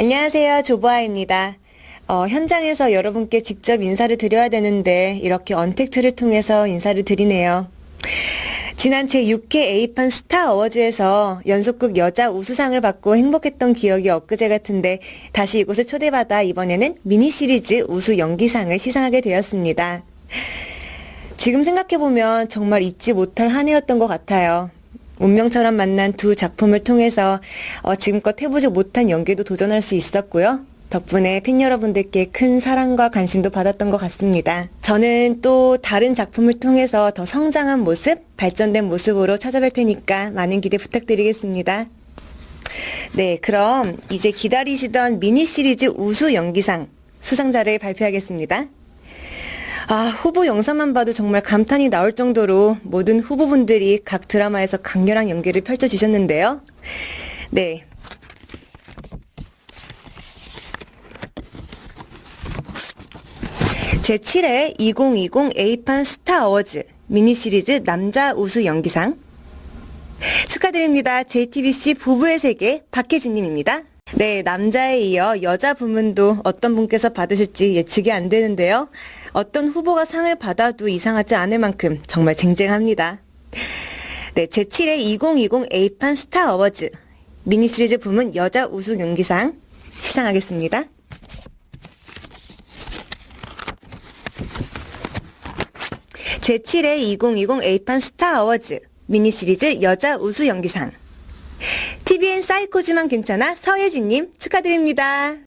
안녕하세요. 조보아입니다. 어, 현장에서 여러분께 직접 인사를 드려야 되는데 이렇게 언택트를 통해서 인사를 드리네요. 지난 제6회 A판 스타 어워즈에서 연속극 여자 우수상을 받고 행복했던 기억이 엊그제 같은데 다시 이곳에 초대받아 이번에는 미니 시리즈 우수 연기상을 시상하게 되었습니다. 지금 생각해보면 정말 잊지 못할 한 해였던 것 같아요. 운명처럼 만난 두 작품을 통해서 어, 지금껏 해보지 못한 연기도 도전할 수 있었고요. 덕분에 팬 여러분들께 큰 사랑과 관심도 받았던 것 같습니다. 저는 또 다른 작품을 통해서 더 성장한 모습, 발전된 모습으로 찾아뵐 테니까 많은 기대 부탁드리겠습니다. 네, 그럼 이제 기다리시던 미니 시리즈 우수 연기상 수상자를 발표하겠습니다. 아, 후보 영상만 봐도 정말 감탄이 나올 정도로 모든 후보분들이 각 드라마에서 강렬한 연기를 펼쳐주셨는데요. 네. 제7회 2020 A판 스타 어워즈 미니 시리즈 남자 우수 연기상 축하드립니다. JTBC 부부의 세계 박혜진님입니다. 네, 남자에 이어 여자 부문도 어떤 분께서 받으실지 예측이 안 되는데요. 어떤 후보가 상을 받아도 이상하지 않을 만큼 정말 쟁쟁합니다. 네, 제7회 2020 A판 스타 어워즈 미니 시리즈 부문 여자 우수 연기상 시상하겠습니다. 제7회 2020 A판 스타 어워즈 미니 시리즈 여자 우수 연기상 TVN 사이코즈만 괜찮아 서예진님 축하드립니다.